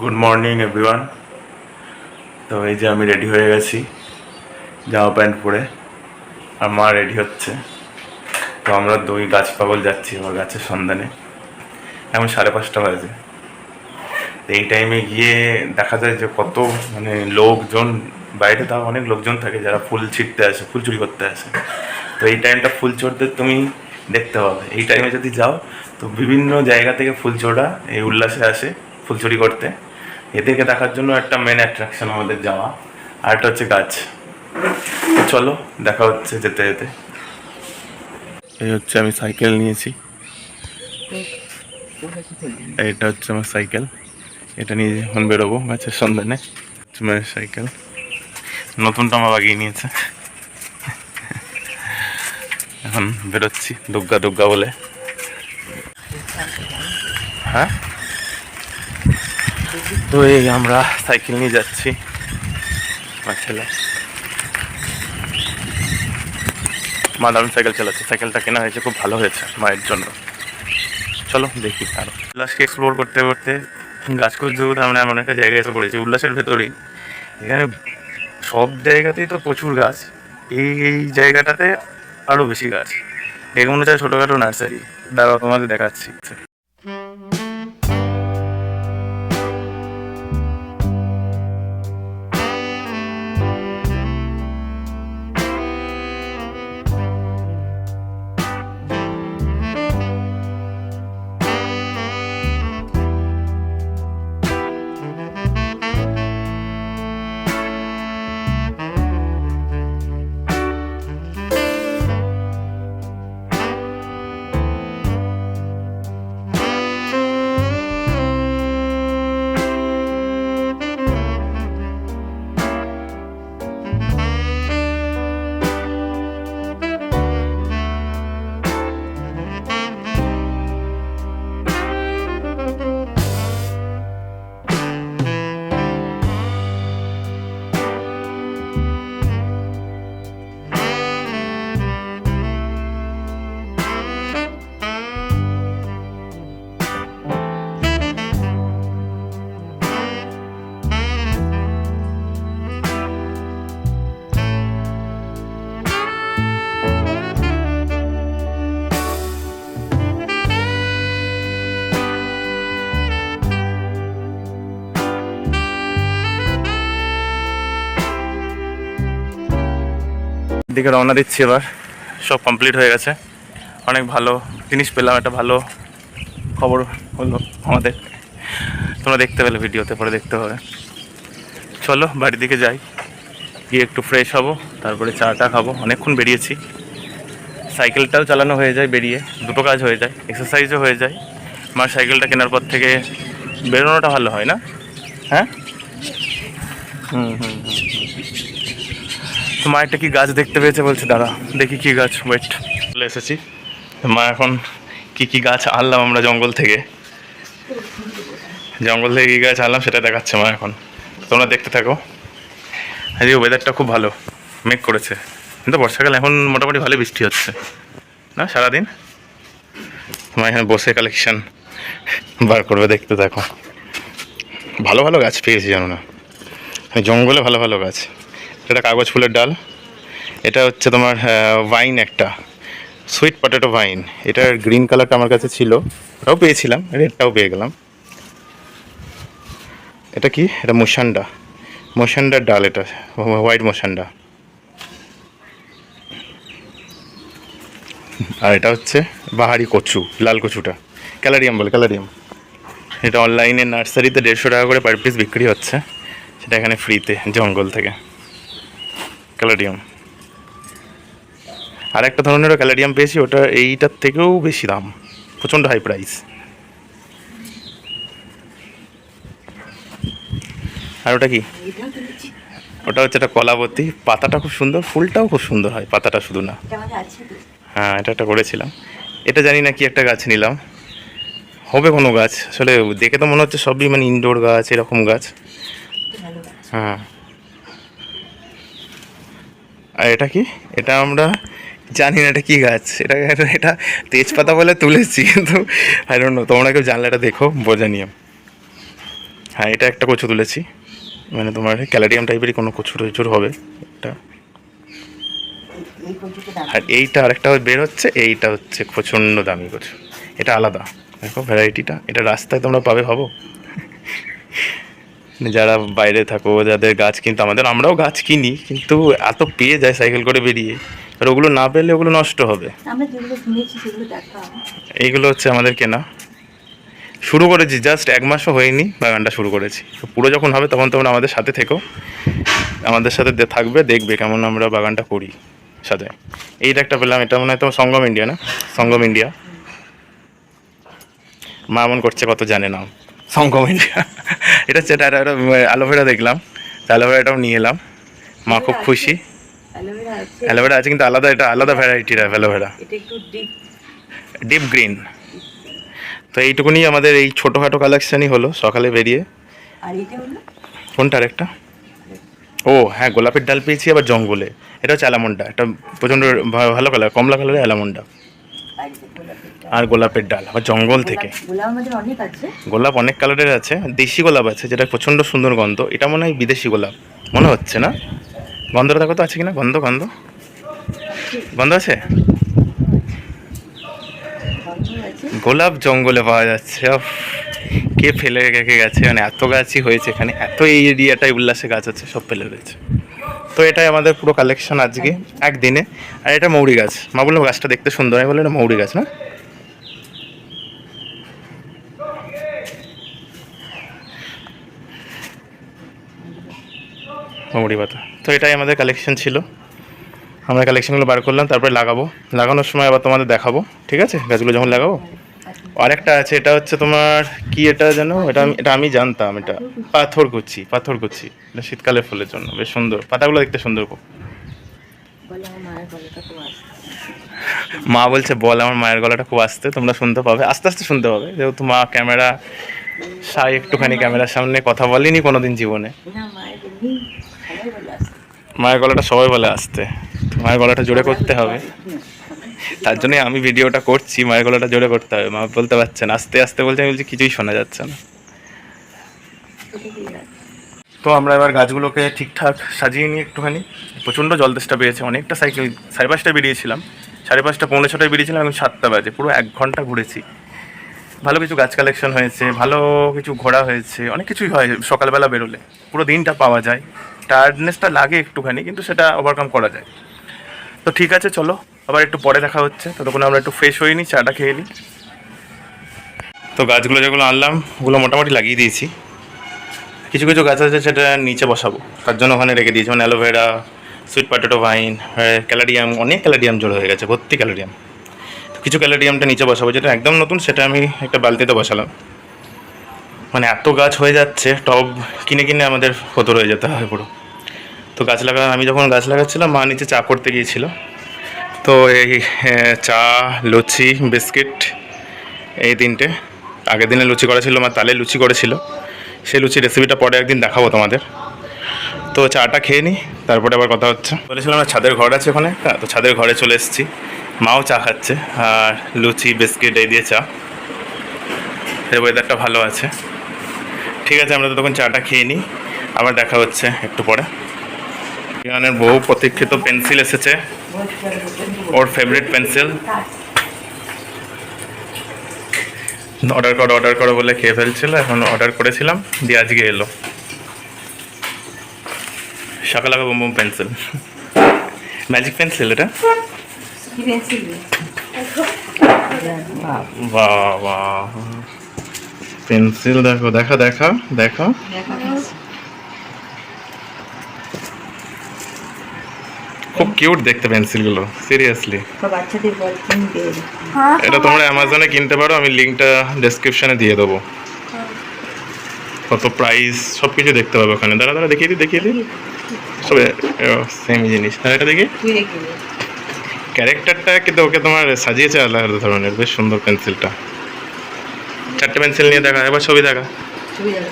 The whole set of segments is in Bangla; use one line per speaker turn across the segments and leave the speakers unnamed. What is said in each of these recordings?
গুড মর্নিং এভরিওয়ান তো এই যে আমি রেডি হয়ে গেছি, জামা প্যান্ট পরে। আর মা রেডি হচ্ছে। তো আমরা দুই গাছ পাগল যাচ্ছি আমার গাছের সন্ধানে। এখন সাড়ে পাঁচটা বাজে। তো এই টাইমে গিয়ে দেখা যায় যে কত মানে লোকজন, বাইরে তাও অনেক লোকজন থাকে যারা ফুল ছিটতে আসে, ফুল চুরি করতে আসে। তো এই টাইমটা ফুল চোরদের তুমি দেখতে হবে এই টাইমে যদি যাও, তো বিভিন্ন জায়গা থেকে ফুল চোরা এই উল্লাসে আসে ফুল চুরি করতে। এদেরকে দেখার জন্য একটা মেন অ্যাট্রাকশন আমাদের যাওয়া। আর একটা হচ্ছে গাছ। চলো, দেখা হচ্ছে যেতে যেতে। এই হচ্ছে আমি সাইকেল নিয়েছি। এটা হচ্ছে আমার সাইকেল এটা নিয়ে এখন বেরোবো গাছের সন্ধানে। আমার সাইকেল নতুনটা আমার বাগিয়ে নিয়েছে। এখন বেরোচ্ছি, দুগ্গা দুগ্গা বলে। হ্যাঁ? তো এই আমরা সাইকেল নিয়ে যাচ্ছি মা দারুণ সাইকেল চালাচ্ছে, সাইকেলটা কেনা হয়েছে, খুব ভালো হয়েছে মায়ের জন্য। চলো দেখি আরও। উল্লাসকে এক্সপ্লোর করতে করতে গাছ করতে করতে আমরা এমন একটা জায়গায় এসে পড়েছি, উল্লাসের ভেতরেই এখানে সব জায়গাতেই তো প্রচুর গাছ, এই এই জায়গাটাতে আরও বেশি গাছ। এগুলো হচ্ছে ছোটোখাটো নার্সারি দাঁড়াও তোমাদের দেখাচ্ছি। দিকে রওনা দিচ্ছি এবার। সব কমপ্লিট হয়ে গেছে। অনেক ভালো জিনিস পেলাম, একটা ভালো খবর হলো আমাদের। তোমরা দেখতে পেলে ভিডিওতে, পরে দেখতে হবে। চলো বাড়ির দিকে যাই। গিয়ে একটু ফ্রেশ হব, তারপরে চাটা খাব। অনেকক্ষণ বেরিয়েছি। সাইকেলটাও চালানো হয়ে যায় বেরিয়ে। দুটো কাজ হয়ে যায়। এক্সারসাইজও হয়ে যায়। আমার সাইকেলটা কেনার পর থেকে বেরোনোটা ভালো হয় না? হ্যাঁ? হুম হুম হুম। মা একটা কি গাছ দেখতে পেয়েছে বলছে দাদা দেখি কি গাছ ওয়েট চলে এসেছি। মা এখন কি কি গাছ আনলাম আমরা জঙ্গল থেকে। জঙ্গল থেকে কী গাছ আনলাম সেটা দেখাচ্ছে মা এখন। তোমরা দেখতে থাকো। আজকে ওয়েদারটা খুব ভালো, মেঘ করেছে। কিন্তু বর্ষাকাল এখন মোটামুটি ভালো বৃষ্টি হচ্ছে। না, সারাদিন? মা এখানে বসে কালেকশন বার করবে, দেখতে থাকো। ভালো ভালো গাছ পেয়েছি জানো না। জঙ্গলে ভালো ভালো গাছ। এটা কাগজ ফুলের ডাল। এটা হচ্ছে তোমার ভাইন একটা সুইট পটেটো ভাইন। এটার গ্রিন কালারটা আমার কাছে ছিল। ওটাও পেয়েছিলাম রেডটাও পেয়ে গেলাম। এটা কি? এটা মোশান্ডা। মোশান্ডার ডাল এটা, হোয়াইট মোশান্ডা। আর এটা হচ্ছে বাহারি কচু, লাল কচুটা। ক্যালারিয়াম বলে, ক্যালারিয়াম। এটা অনলাইনে নার্সারিতে দেড়শো টাকা করে পার পিস বিক্রি হচ্ছে। সেটা এখানে ফ্রিতে জঙ্গল থেকে। ক্যালাডিয়াম। আর একটা ধরনেরও ক্যালাডিয়াম পেয়েছি, ওটা এইটার থেকেও বেশি দাম। প্রচণ্ড হাই প্রাইস আর ওটা কি? ওটা হচ্ছে একটা কলাবতী। পাতাটা খুব সুন্দর, ফুলটাও খুব সুন্দর হয়, পাতাটা শুধু না। হ্যাঁ এটা একটা করেছিলাম। এটা জানি না কি একটা গাছ নিলাম। হবে কোনো গাছ? আসলে দেখে তো মনে হচ্ছে সবই মানে ইনডোর গাছ, এরকম গাছ। হ্যাঁ। আর এটা কি? এটা আমরা জানি না এটা কী গাছ। এটা এটা তেজপাতা বলে তুলেছি, কিন্তু আই ডোন্ট নো তোমরা কেউ জানলে এটা দেখো, বোঝা নিয়ে। হ্যাঁ এটা একটা কচু তুলেছি। মানে তোমার ক্যালারিয়াম টাইপেরই কোনো কচু টচুর হবে এটা। আর এইটা আরেকটা বের হচ্ছে, এইটা হচ্ছে প্রচণ্ড দামি কচু। এটা আলাদা। দেখো ভ্যারাইটিটা এটা রাস্তায় তোমরা পাবে, ভাবো। যারা বাইরে থাকো যাদের গাছ কিন্তু আমাদের আমরাও গাছ কিনি কিন্তু এত পেয়ে যায় সাইকেল করে বেরিয়ে। আর ওগুলো না পেলে ওগুলো নষ্ট হবে।
আমরা যেগুলো শুনেছি সেগুলো দেখা
এইগুলো হচ্ছে আমাদের কেনা। শুরু করেছি জাস্ট এক মাসও হয়নি বাগানটা শুরু করেছি। তো পুরো যখন হবে তখন তোমরা আমাদের সাথে থেকো। আমাদের সাথে দে- থাকবে দেখবে কেমন আমরা বাগানটা করি সাজাই। এইটা একটা পেলাম এটা মনে হয় তোমার সঙ্গম ইন্ডিয়া না? সঙ্গম ইন্ডিয়া মা এমন করছে কত জানে না সঙ্গম ইন্ডিয়া এটা হচ্ছে এটা একটা অ্যালোভেরা দেখলাম। অ্যালোভেরাটাও নিয়ে এলাম। মা খুব খুশি।
অ্যালোভেরা আছে?
কিন্তু আলাদা এটা আলাদা ভ্যারাইটির অ্যালোভেরা
ডিপ
গ্রিন তো এইটুকুনি আমাদের এই ছোটোখাটো কালেকশানই হলো সকালে বেরিয়ে।
আর এটা হলো?
কোনটা আরেকটা? ও হ্যাঁ গোলাপের ডাল পেয়েছি আবার জঙ্গলে। এটা হচ্ছে অ্যালামন্ডা। এটা প্রচণ্ড ভালো কালার কমলা কালারের অ্যালামন্ডা।
আর গোলাপের ডাল।
আবার জঙ্গল থেকে।
গোলাপ- অনেক
কালারের আছে দেশি গোলাপ আছে যেটা প্রচণ্ড সুন্দর গন্ধ। এটা মনে হয় বিদেশি গোলাপ। মনে হচ্ছে না? গন্ধটা দেখো তো আছে কিনা? গন্ধ গন্ধ। গন্ধ আছে? গোলাপ জঙ্গলে পাওয়া যাচ্ছে কে ফেলে রেখে গেছে? মানে এত গাছই হয়েছে এখানে। এত এই এরিয়াটায় উল্লাসে গাছ আছে সব ফেলে রয়েছে তো এটাই আমাদের পুরো কালেকশন আজকে একদিনে। আর এটা মৌরি গাছ। মা বললাম গাছটা দেখতে সুন্দর আমি বললাম এটা মৌরি গাছ না? মৌরি পাতা। তো এটাই আমাদের কালেকশন ছিল। আমরা কালেকশনগুলো বার করলাম তারপরে লাগাবো। লাগানোর সময় আবার তোমাদের দেখাবো ঠিক আছে? গাছগুলো যখন লাগাবো আরেকটা আছে, এটা হচ্ছে তোমার, কি এটা জানো এটা এটা আমি জানতাম, এটা পাথর কুচি পাথরকুচি পাথরকুচি এটা শীতকালে ফুলের জন্য, বেশ সুন্দর। পাতাগুলো দেখতে সুন্দর খুব। মা বলছে, বল, আমার মায়ের গলাটা খুব আসতে, তোমরা শুনতে পাবে। আস্তে আস্তে শুনতে পাবে যেহেতু মা ক্যামেরা, সাই একটুখানি ক্যামেরার সামনে কথা বলেনি কোনোদিন জীবনে।
মায়ের
গলাটা সবাই বলে আসতে। মায়ের গলাটা জোরে করতে হবে। তার জন্যই আমি ভিডিওটা করছি, মায়ের গলাটা জোরে করতে হবে। মা বলতে পারছে না, আস্তে আস্তে বলছে, আমি বলছি কিছুই শোনা যাচ্ছে না। তো আমরা এবার গাছগুলোকে ঠিকঠাক সাজিয়ে নিয়ে একটুখানি। প্রচণ্ড জল তেষ্টা পেয়েছে, অনেকটা সাইকেল সাড়ে পাঁচটায় বেরিয়েছিলাম। সাড়ে পাঁচটা, পৌনে ছটায় বেরিয়েছিলাম এখন সাতটা বাজে, পুরো এক ঘণ্টা ঘুরেছি। ভালো কিছু গাছ কালেকশন হয়েছে, ভালো কিছু ঘোরা হয়েছে, অনেক কিছুই হয় সকালবেলা বেরোলে। পুরো দিনটা পাওয়া যায়। টায়ার্ডনেসটা লাগে একটুখানি, কিন্তু সেটা ওভারকাম করা যায়। তো ঠিক আছে, চলো। আবার একটু পরে দেখা হচ্ছে। ততক্ষণ আমরা একটু ফ্রেশ হয়ে নিই চাটা খেয়ে নিই তো গাছগুলো যেগুলো আনলাম, ওগুলো মোটামুটি লাগিয়ে দিয়েছি। কিছু কিছু গাছ আছে সেটা নিচে বসাবো। তার জন্য ওখানে রেখে দিয়েছি। মানে aloe vera sweet potato vine caladium অনেক ক্যালারিয়াম জড়ো হয়ে গেছে, ভর্তি ক্যালারিয়াম কিছু ক্যালারিয়ামটা নিচে বসাবো, যেটা একদম নতুন, সেটা আমি একটা বালতিতে বসালাম। মানে এত গাছ হয়ে যাচ্ছে, টব কিনে কিনে আমাদের ফতর হয়ে যেতে হয় পুরো। তো গাছ লাগা আমি যখন গাছ লাগাচ্ছিলাম, মা নিচে চা করতে গিয়েছিল। তো এই চা, লুচি, বিস্কিট এই তিনটে। আগের দিনে লুচি করা ছিল, মা তালে লুচি করেছিল। সেই লুচি রেসিপিটা পরে একদিন দেখাবো তোমাদের। তো চাটা খেয়ে নিই তারপরে আবার কথা হচ্ছে। বলেছিলাম আমার ছাদের ঘর আছে ওখানে? একটা তো ছাদের ঘরে চলে এসেছি। মাও চা খাচ্ছে, আর লুচি, বিস্কিট এই দিয়ে চা। ওয়েদারটা ভালো আছে। ঠিক আছে, আমরা তো তখন চাটা খেয়ে নিই আবার দেখা হচ্ছে একটু পরে। রিয়ানের বহু প্রতীক্ষিত পেন্সিল এসেছে। ওর ফেভারিট পেন্সিল অর্ডার করো অর্ডার করো বলে খেয়ে ফেলছিল এখন অর্ডার করেছিলাম দিয়ে আজকে এলো। সকালে boom boom pencil magic pencil এটা?
পেন্সিল
দেখো দেখা দেখা। দেখো
দেখা
খুব কিউট দেখতে পেন্সিলগুলো সিরিয়াসলি
বাচ্চাদের বল কিনবে
এটা তোমরা অ্যামাজনে কিনতে পারো আমি লিঙ্কটা ডেসক্রিপশনে দিয়ে দেবো। কত প্রাইস সব কিছু দেখতে পাবে ওখানে। দাঁড়া দাঁড়া দেখিয়ে দিই দেখিয়ে দিই। সব সেম জিনিস। আর এটা দেখি? ক্যারেক্টারটা কিন্তু ওকে তোমার সাজিয়েছে আলাদা আলাদা ধরনের। বেশ সুন্দর পেন্সিলটা চারটে পেন্সিল নিয়ে দেখা এবার ছবি দেখা।
ছবি দেখা।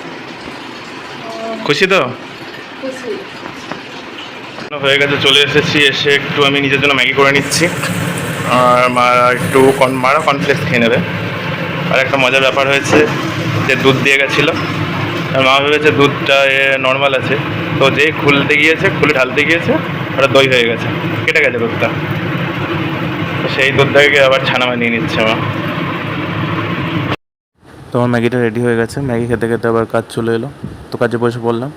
খুশি তো? হয়ে গেছে, চলে এসেছি, এসে একটু আমি নিজের জন্য ম্যাগি করে নিচ্ছি। আর মা একটু মারা কনফ্লেক্স খেয়ে নেবে। আর একটা মজার ব্যাপার হয়েছে, যে দুধ দিয়ে গেছিল। আর মা ভেবেছে দুধটা এ নর্মাল আছে। তো যে খুলতে গিয়েছে, খুলে ঢালতে গিয়েছে, ওটা দই হয়ে গেছে। কেটে গেছে দুধটা। সেই দুধটাকে আবার ছানা বানিয়ে নিচ্ছে মা। তোমার ম্যাগিটা রেডি হয়ে গেছে। ম্যাগি খেতে খেতে আবার কাজ চলে এলো। তো কাজে বসে পড়লাম।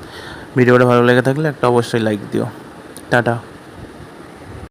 ভিডিওটা ভালো লেগে থাকলে একটা অবশ্যই লাইক দিও। 大大